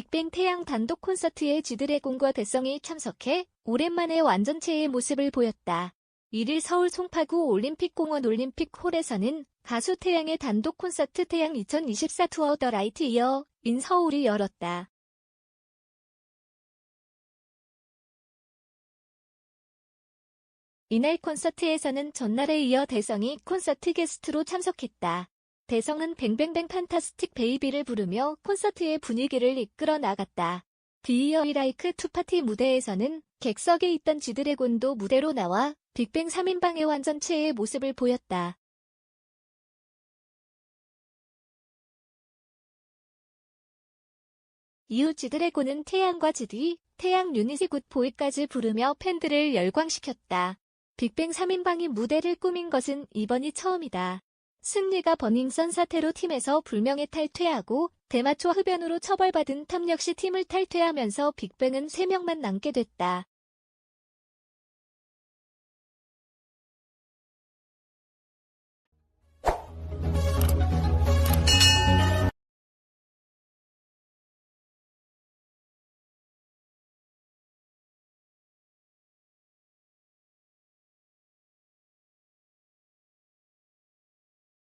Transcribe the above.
빅뱅 태양 단독 콘서트에 지드래곤과 대성이 참석해 오랜만에 완전체의 모습을 보였다. 1일 서울 송파구 올림픽공원 올림픽홀에서는 가수 태양의 단독 콘서트 태양 2024 투어 더 라이트 이어 인 서울이 열었다. 이날 콘서트에서는 전날에 이어 대성이 콘서트 게스트로 참석했다. 대성은 뱅뱅뱅 판타스틱 베이비를 부르며 콘서트의 분위기를 이끌어 나갔다. 디이어이 라이크 투파티 무대에서는 객석에 있던 지드래곤도 무대로 나와 빅뱅 3인방의 완전체의 모습을 보였다. 이후 지드래곤은 태양과 지디, 태양 유닛이 굿보이까지 부르며 팬들을 열광시켰다. 빅뱅 3인방이 무대를 꾸민 것은 이번이 처음이다. 승리가 버닝썬 사태로 팀에서 불명예 탈퇴하고 대마초 흡연으로 처벌받은 탐 역시 팀을 탈퇴하면서 빅뱅은 3명만 남게 됐다.